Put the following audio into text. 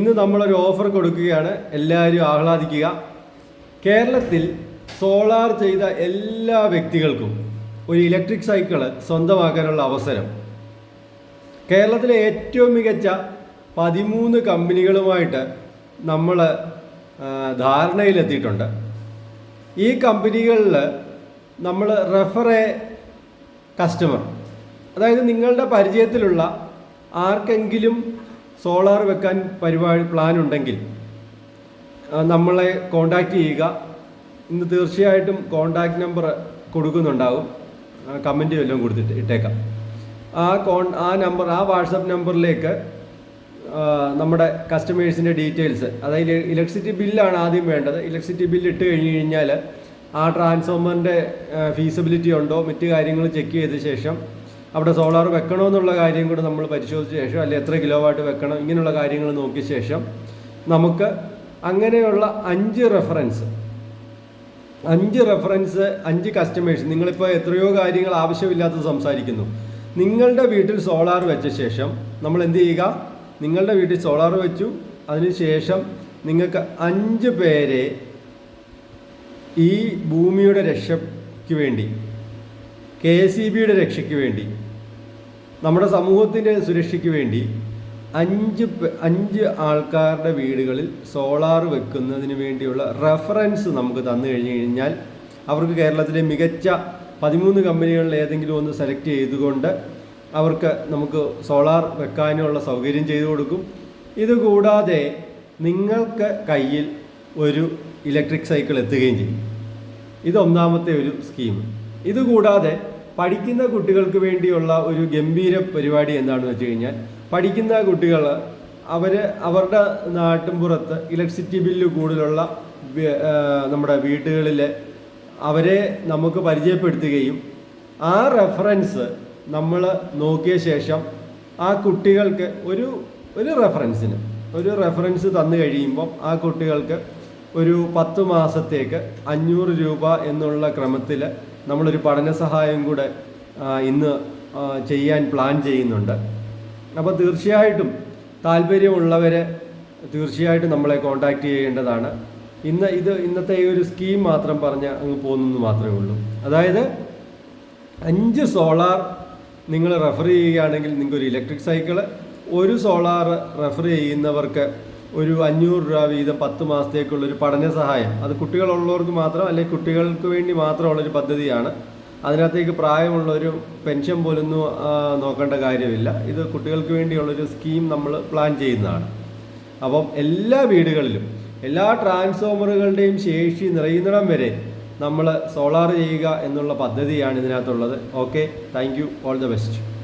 ഇന്ന് നമ്മളൊരു ഓഫർ കൊടുക്കുകയാണ്. എല്ലാവരും ആഹ്ലാദിക്കുക. കേരളത്തിൽ സോളാർ ചെയ്ത എല്ലാ വ്യക്തികൾക്കും ഒരു ഇലക്ട്രിക് സൈക്കിൾ സ്വന്തമാക്കാനുള്ള അവസരം. കേരളത്തിലെ ഏറ്റവും മികച്ച പതിമൂന്ന് കമ്പനികളുമായിട്ട് നമ്മൾ ധാരണയിലെത്തിയിട്ടുണ്ട്. ഈ കമ്പനികളിൽ നമ്മൾ റെഫറെ കസ്റ്റമർ അതായത് നിങ്ങളുടെ പരിചയത്തിലുള്ള ആർക്കെങ്കിലും സോളാർ വെക്കാൻ പരിപാടി പ്ലാൻ ഉണ്ടെങ്കിൽ നമ്മളെ കോണ്ടാക്റ്റ് ചെയ്യുക. ഇന്ന് തീർച്ചയായിട്ടും കോണ്ടാക്ട് നമ്പർ കൊടുക്കുന്നുണ്ടാവും. കമന്റ് വല്ലതും കൊടുത്തിട്ട് ഇട്ടേക്കാം. ആ കോൺ ആ നമ്പർ ആ വാട്സപ്പ് നമ്പറിലേക്ക് നമ്മുടെ കസ്റ്റമേഴ്സിന്റെ ഡീറ്റെയിൽസ് അതായത് ഇലക്ട്രിസിറ്റി ബില്ലാണ് ആദ്യം വേണ്ടത്. ഇലക്ട്രിസിറ്റി ബില്ല് ഇട്ട് കഴിഞ്ഞ് കഴിഞ്ഞാൽ ആ ട്രാൻസ്ഫോമറിന്റെ ഫീസിബിലിറ്റി ഉണ്ടോ? മറ്റു കാര്യങ്ങൾ ചെക്ക് ചെയ്ത ശേഷം അവിടെ സോളാർ വെക്കണമെന്നുള്ള കാര്യം കൂടെ നമ്മൾ പരിശോധിച്ച ശേഷം അല്ലെങ്കിൽ എത്ര കിലോ വാട്ട് വെക്കണം ഇങ്ങനെയുള്ള കാര്യങ്ങൾ നോക്കിയ ശേഷം നമുക്ക് അങ്ങനെയുള്ള അഞ്ച് റെഫറൻസ് അഞ്ച് റെഫറൻസ് അഞ്ച് കസ്റ്റമേഴ്സ് നിങ്ങളിപ്പോൾ എത്രയോ കാര്യങ്ങൾ ആവശ്യമില്ലാത്തത് സംസാരിക്കുന്നു. നിങ്ങളുടെ വീട്ടിൽ സോളാർ വെച്ച ശേഷം നമ്മൾ എന്ത് ചെയ്യുക? നിങ്ങളുടെ വീട്ടിൽ സോളാർ വെച്ചു. അതിനുശേഷം നിങ്ങൾക്ക് അഞ്ച് പേരെ ഈ ഭൂമിയുടെ രക്ഷയ്ക്ക് വേണ്ടി കെ സി ബിയുടെ രക്ഷയ്ക്ക് വേണ്ടി നമ്മുടെ സമൂഹത്തിന്റെ സുരക്ഷയ്ക്ക് വേണ്ടി അഞ്ച് അഞ്ച് ആൾക്കാരുടെ വീടുകളിൽ സോളാർ വെക്കുന്നതിന് വേണ്ടിയുള്ള റെഫറൻസ് നമുക്ക് തന്നു കഴിഞ്ഞു കഴിഞ്ഞാൽ അവർക്ക് കേരളത്തിലെ മികച്ച പതിമൂന്ന് കമ്പനികളിൽ ഏതെങ്കിലും ഒന്ന് സെലക്ട് ചെയ്തുകൊണ്ട് അവർക്ക് നമുക്ക് സോളാർ വെക്കാനുള്ള സൗകര്യം ചെയ്തു കൊടുക്കും. ഇതുകൂടാതെ നിങ്ങൾക്ക് കയ്യിൽ ഒരു ഇലക്ട്രിക് സൈക്കിൾ എത്തുകയും ചെയ്യും. ഇത് ഒന്നാമത്തെ ഒരു സ്കീം. ഇതുകൂടാതെ പഠിക്കുന്ന കുട്ടികൾക്ക് വേണ്ടിയുള്ള ഒരു ഗംഭീര പരിപാടി എന്താണെന്ന് വെച്ച് കഴിഞ്ഞാൽ പഠിക്കുന്ന കുട്ടികൾ അവർ അവരുടെ നാട്ടിൻപുറത്ത് ഇലക്ട്രിസിറ്റി ബില്ല് കൂടുതലുള്ള നമ്മുടെ വീടുകളിൽ അവരെ നമുക്ക് പരിചയപ്പെടുത്തുകയും ആ റെഫറൻസ് നമ്മൾ നോക്കിയ ശേഷം ആ കുട്ടികൾക്ക് ഒരു ഒരു റെഫറൻസിന് ഒരു റെഫറൻസ് തന്നു കഴിയുമ്പം ആ കുട്ടികൾക്ക് ഒരു പത്ത് മാസത്തേക്ക് അഞ്ഞൂറ് രൂപ എന്നുള്ള ക്രമത്തിൽ നമ്മളൊരു പഠന സഹായം കൂടെ ഇന്ന് ചെയ്യാൻ പ്ലാൻ ചെയ്യുന്നുണ്ട്. അപ്പോൾ തീർച്ചയായിട്ടും താല്പര്യമുള്ളവരെ തീർച്ചയായിട്ടും നമ്മളെ കോൺടാക്റ്റ് ചെയ്യേണ്ടതാണ്. ഇന്ന് ഇത് ഇന്നത്തെ ഈ ഒരു സ്കീം മാത്രം പറഞ്ഞ് അങ്ങ് പോകുന്നു മാത്രമേ ഉള്ളൂ. അതായത് അഞ്ച് സോളാർ നിങ്ങൾ റെഫർ ചെയ്യുകയാണെങ്കിൽ നിങ്ങൾക്കൊരു ഇലക്ട്രിക് സൈക്കിൾ ഒരു സോളാർ റെഫർ ചെയ്യുന്നവർക്ക് ഒരു അഞ്ഞൂറ് രൂപ വീതം പത്ത് മാസത്തേക്കുള്ള ഒരു പഠന സഹായം. അത് കുട്ടികളുള്ളവർക്ക് മാത്രം അല്ലെങ്കിൽ കുട്ടികൾക്ക് വേണ്ടി മാത്രമുള്ളൊരു പദ്ധതിയാണ്. അതിനകത്തേക്ക് പ്രായമുള്ളൊരു പെൻഷൻ പോലൊന്നും നോക്കേണ്ട കാര്യമില്ല. ഇത് കുട്ടികൾക്ക് വേണ്ടിയുള്ളൊരു സ്കീം നമ്മൾ പ്ലാൻ ചെയ്യുന്നതാണ്. അപ്പം എല്ലാ വീടുകളിലും എല്ലാ ട്രാൻസ്ഫോമറുകളുടെയും ശേഷി നിറയുന്നിടം വരെ നമ്മൾ സോളാർ ചെയ്യുക എന്നുള്ള പദ്ധതിയാണ് ഇതിനകത്തുള്ളത്. Okay thank you. All the best.